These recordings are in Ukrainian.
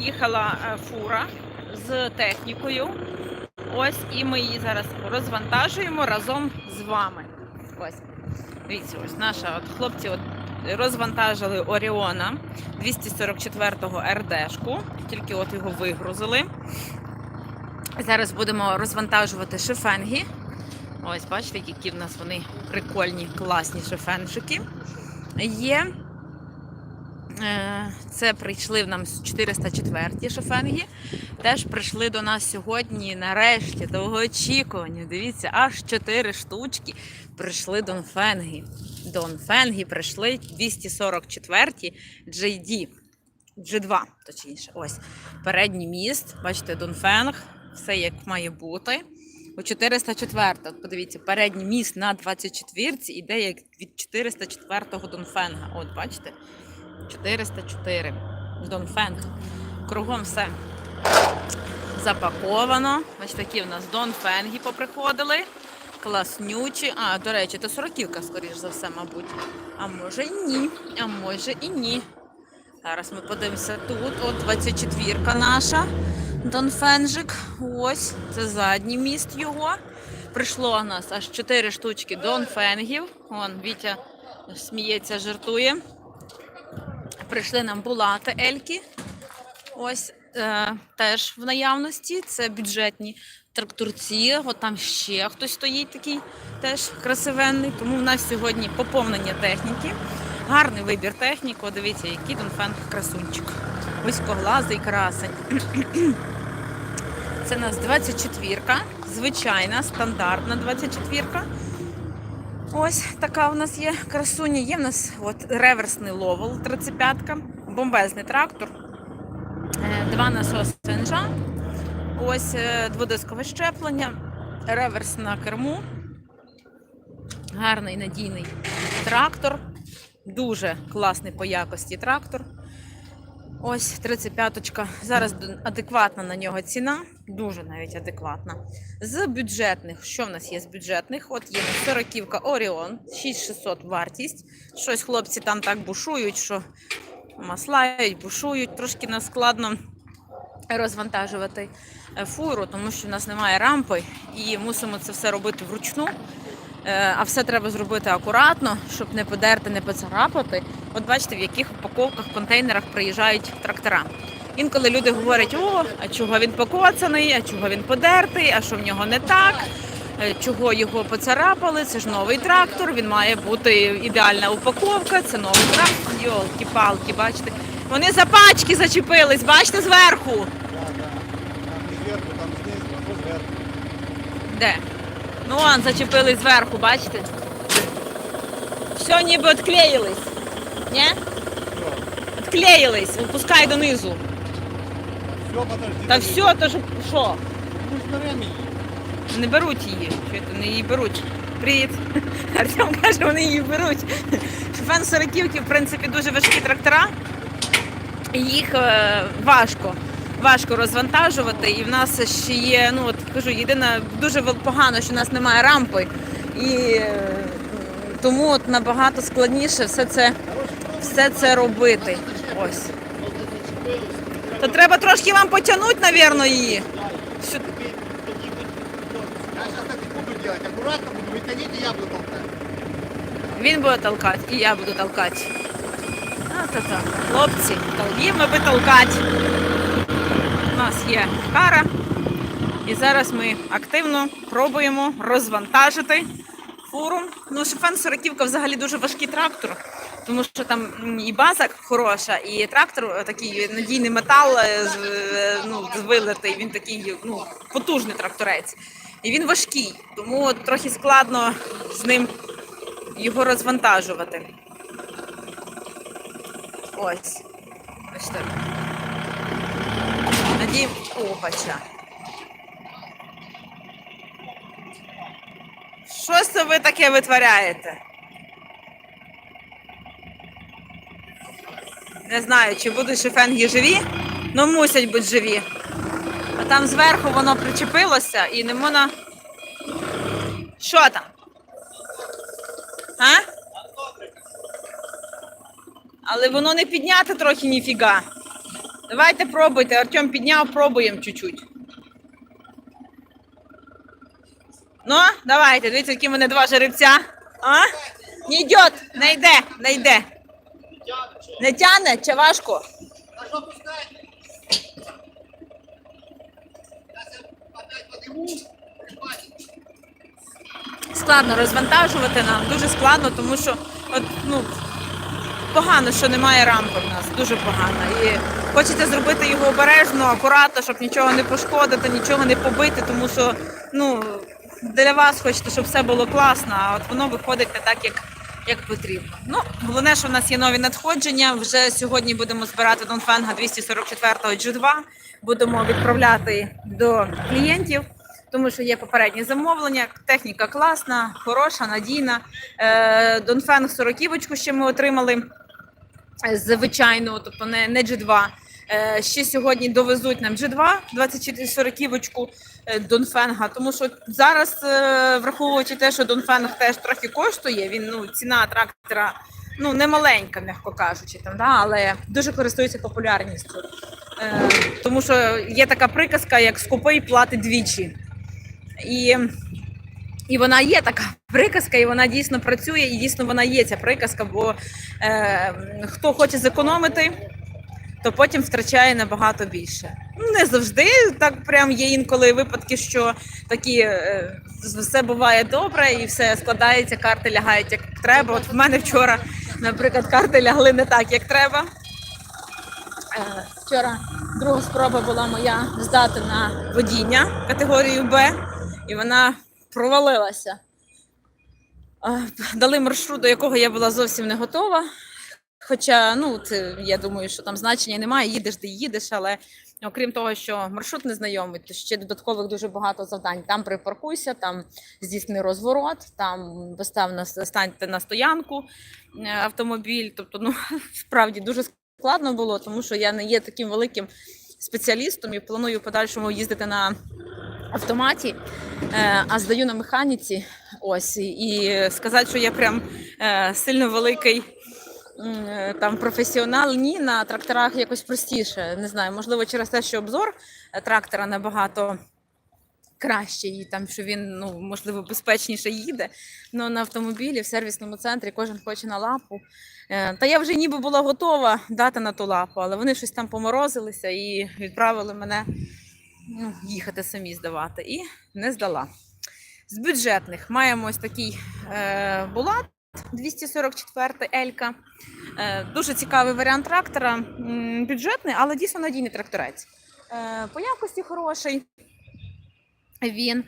Їхала е, фура з технікою. Ось, і ми її зараз розвантажуємо разом з вами. Ось. Дивіться, ось наша от хлопці от розвантажили Оріона 244-го РДшку. Тільки от його вигрузили. Зараз будемо розвантажувати шифенги. Ось, бачите, які в нас вони прикольні, класні шифенжики. Є. Е, Це прийшли в нам з 404 шофенги. Теж прийшли до нас сьогодні, нарешті, довгоочікувані. Дивіться, аж 4 штучки прийшли донфенги. Донфенги прийшли 244 JD. G2, точніше. Ось. Передній міст, бачите, Донфенг, все як має бути. У 404, от подивіться, передній міст на 24 іде як від 404-го Донфенга. От, бачите? 404. Донфенг. Кругом все запаковано. Ось такі в нас Донфенги поприходили. Класнючі. А, до речі, це сороківка, скоріш за все, мабуть. А може і ні. А може і ні. Зараз ми подивимося тут. От 24-ка наша. Донфенжик. Ось. Це задній міст його. Прийшло у нас аж 4 штучки Донфенгів. Вон Вітя сміється, жартує. Прийшли нам булати Ельки. Ось е, теж в наявності. Це бюджетні тракторці. От там ще хтось стоїть такий теж красивенний. Тому в нас сьогодні поповнення техніки. Гарний вибір техніки. Дивіться, який Донфенг красунчик. Вузькоглазий красень. Це у нас 24-ка, звичайна, стандартна 24-ка. Ось така у нас є красуня. Є в нас от реверсний ловел 35-ка, бомбезний трактор, е, два насоси СНЖ, ось е, дводискове щеплення, реверс на керму. Гарний надійний трактор. Дуже класний по якості трактор. Ось 35-ка. Зараз адекватна на нього ціна, дуже навіть адекватна. З бюджетних, що в нас є з бюджетних? От є 40-ка Оріон, 6600 вартість. Щось хлопці там так бушують, що маслають, бушують. Трошки нас складно розвантажувати е, фуру, тому що в нас немає рампи і мусимо це все робити вручну. Е, А все треба зробити акуратно, щоб не подерти, не поцарапати. От бачите, в яких упаковках, контейнерах приїжджають трактора. Інколи люди говорять, о, а чого він покоцаний, а чого він подертий, а що в нього не так, е, чого його поцарапали, це ж новий трактор, він має бути ідеальна упаковка, це новий трактор. Йолки-палки, бачите. Вони за пачки зачепились, бачите, зверху. Там зверху, там знизу, зверху. Де? Ну, он зачепились зверху, бачите? Все ніби відклеїлись. Ні? Відклеїлись, опускай донизу. все, подожди. Та все, то ж що? Ми ж беремо її. Не беруть її. Що це не її беруть? Привіт. Артем каже, вони її беруть. Шофен сороківки, в принципі, дуже важкі трактора. Їх е, важко. Важко розвантажувати. І в нас ще є, ну от кажу, єдине дуже погано, що в нас немає рампи. І е, тому от набагато складніше все це, все це робити. Ось. То треба трошки вам потягнути, напевно, її. Сю- Я сейчас так не буду делать. Аккуратно буду, вы тяните, я буду толкать. Він буде толкати, і я буду толкати. Хлопці, толкаємо би толкати. Нас є кара. І зараз ми активно пробуємо розвантажити фуру. Ну, шифен сороківка взагалі дуже важкий трактор, тому що там і база хороша, і трактор такий надійний метал е, е, ну, вилитий, він такий ну, потужний тракторець. І він важкий, тому трохи складно з ним його розвантажувати. Ось. Ось Надім опача. Що це ви таке витворяєте? Не знаю, чи будуть шифенги живі, але мусять бути живі. А там зверху воно причепилося і не можна. Що там? А? Але воно не підняти трохи ніфіга. Давайте пробуйте. Артем підняв, пробуємо чуть-чуть. Ну, давайте, дивіться, які мене два жеребця. А? Не йде, не йде, не йде. Не тяне чи важко? Складно розвантажувати нам, дуже складно, тому що от, ну, погано, що немає рамки в нас, дуже погано. І хочеться зробити його обережно, акуратно, щоб нічого не пошкодити, нічого не побити, тому що ну, для вас хочете, щоб все було класно, а от воно виходить не так, як, як потрібно. Ну, головне, що в нас є нові надходження. Вже сьогодні будемо збирати Донфенга 244 G2, будемо відправляти до клієнтів тому що є попередні замовлення. Техніка класна, хороша, надійна. Е, Донфенг 40 ще ми отримали е, звичайну, тобто не, не G2. Е, Ще сьогодні довезуть нам G2 24 40 Донфенга, тому що зараз, е, враховуючи те, що Донфенг теж трохи коштує, він ну ціна трактора ну не маленька, м'яко кажучи, там да, але дуже користується популярністю. Е, Тому що є така приказка, як скупий платить двічі. І, і вона є така приказка, і вона дійсно працює, і дійсно вона є ця приказка, бо е, хто хоче зекономити, то потім втрачає набагато більше. Ну, Не завжди так прям є інколи випадки, що такі е, все буває добре і все складається, карти лягають як треба. От в мене вчора, наприклад, карти лягли не так, як треба. Е, Вчора друга спроба була моя здати на водіння категорію Б, і вона провалилася. Дали маршрут, до якого я була зовсім не готова. Хоча, ну, це, я думаю, що там значення немає, їдеш де їдеш, але окрім того, що маршрут незнайомий, то ще додаткових дуже багато завдань. Там припаркуйся, там здійсни розворот, там постав на станьте на стоянку е, автомобіль. Тобто, ну справді дуже складно було, тому що я не є таким великим спеціалістом і планую в подальшому їздити на автоматі, е, а здаю на механіці. Ось і- сказати, що я прям е, сильно великий. е, Там професіонал, ні, на тракторах якось простіше. Не знаю, можливо, через те, що обзор трактора набагато кращий, і там що він ну можливо безпечніше їде. Ну на автомобілі в сервісному центрі кожен хоче на лапу. Та я вже ніби була готова дати на ту лапу, але вони щось там поморозилися і відправили мене їхати самі здавати. І не здала. З бюджетних маємо ось такий е, булат 244 Елька. Е, дуже цікавий варіант трактора. М, Бюджетний, але дійсно надійний тракторець. Е, по якості хороший. Він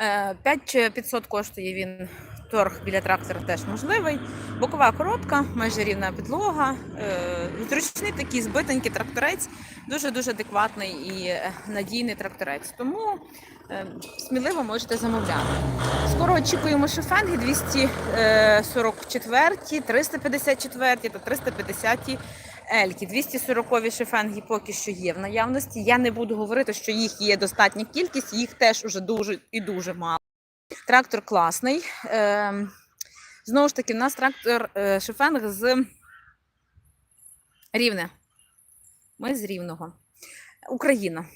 е, 5500 коштує він. Торг біля трактора теж можливий. Бокова коротка, майже рівна підлога. Е, зручний такий збитенький тракторець, дуже дуже адекватний і е, надійний тракторець. Тому е, сміливо можете замовляти. Скоро очікуємо шифенги 244, 354 та 350 Ельки. 240 шифенги поки що є в наявності. Я не буду говорити, що їх є достатня кількість, їх теж уже дуже і дуже мало. Трактор класний. Ем, знову ж таки, в нас трактор е, шифенг з Рівне. Ми з Рівного. Україна.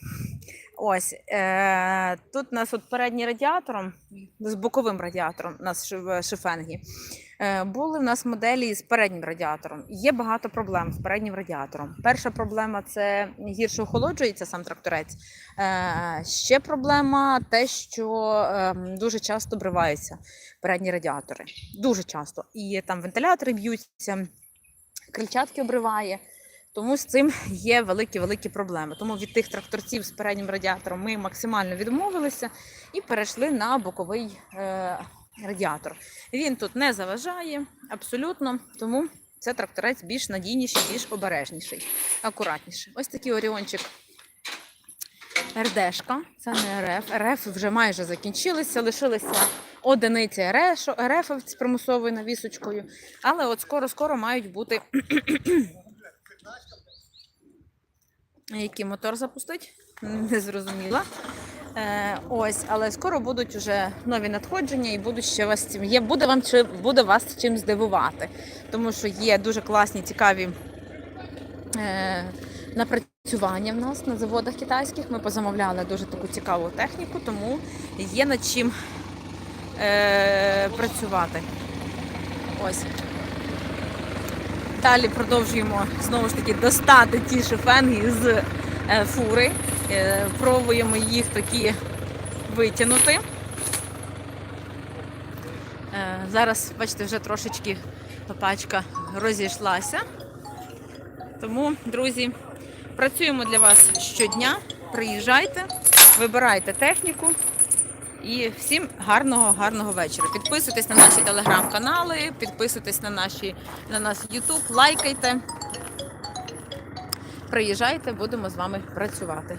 Ось е, тут у нас от передній радіатором, з боковим радіатором у нас шифенгі. Е, були в нас моделі з переднім радіатором. Є багато проблем з переднім радіатором. Перша проблема це гірше охолоджується сам тракторець. Е, ще проблема те, що е, дуже часто бриваються передні радіатори. Дуже часто. І там вентилятори б'ються, крильчатки обриває. Тому з цим є великі-великі проблеми. Тому від тих тракторців з переднім радіатором ми максимально відмовилися і перейшли на боковий е, радіатор. Він тут не заважає абсолютно, тому це тракторець більш надійніший, більш обережніший, акуратніший. Ось такий оріончик РДшка, це не РФ. РФ вже майже закінчилися, лишилися одиниці РФ, з примусовою навісочкою, але от скоро-скоро мають бути. Який мотор запустить? Не зрозуміла. Е, ось, але скоро будуть вже нові надходження і будуть ще вас цим. Є, буде вам чи буде вас чим здивувати, тому що є дуже класні, цікаві е, напрацювання в нас на заводах китайських. Ми позамовляли дуже таку цікаву техніку, тому є над чим е, працювати. Ось. Далі продовжуємо знову ж таки достати ті шифенги з е, фури. Е, пробуємо їх такі витягнути. Е, зараз, бачите, вже трошечки пачка розійшлася. Тому, друзі, працюємо для вас щодня. Приїжджайте, вибирайте техніку. І всім гарного, гарного вечора. Підписуйтесь на наші телеграм-канали, підписуйтесь на наші на наш YouTube, лайкайте. Приїжджайте, будемо з вами працювати.